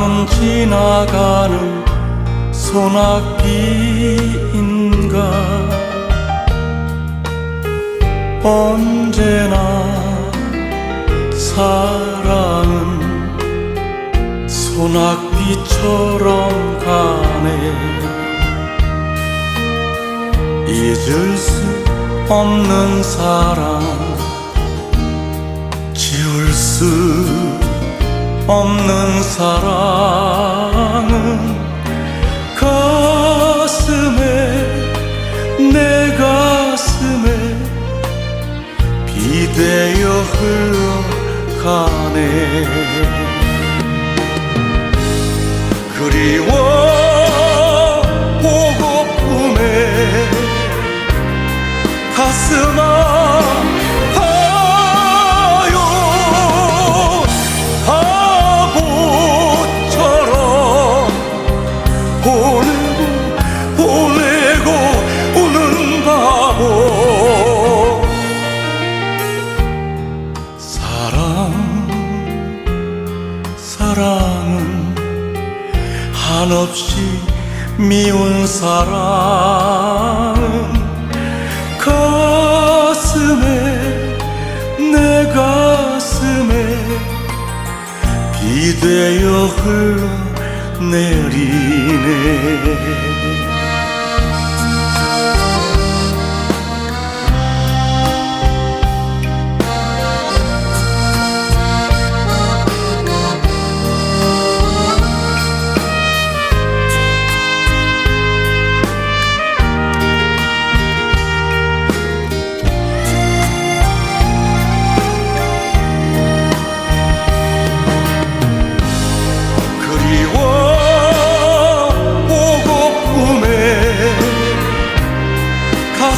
나만 지나가는 소나기인가? 언제나 사랑은 소나기처럼 가네. 잊을 수 없는 사랑 지울 수 없는 사랑은 가슴에 내 가슴에 비대어 흘러가네 사랑은 한없이 미운 사랑은 가슴에 내 가슴에 비대어 흘러내리네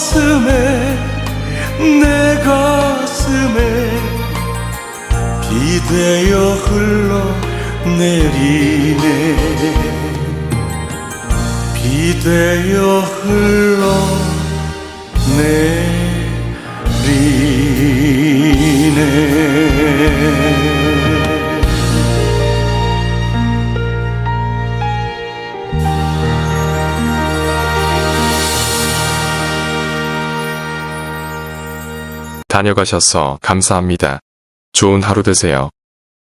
가슴에 내 가슴에 비대어 흘러내리네. 비대어 흘러내리네 다녀가셔서 감사합니다. 좋은 하루 되세요.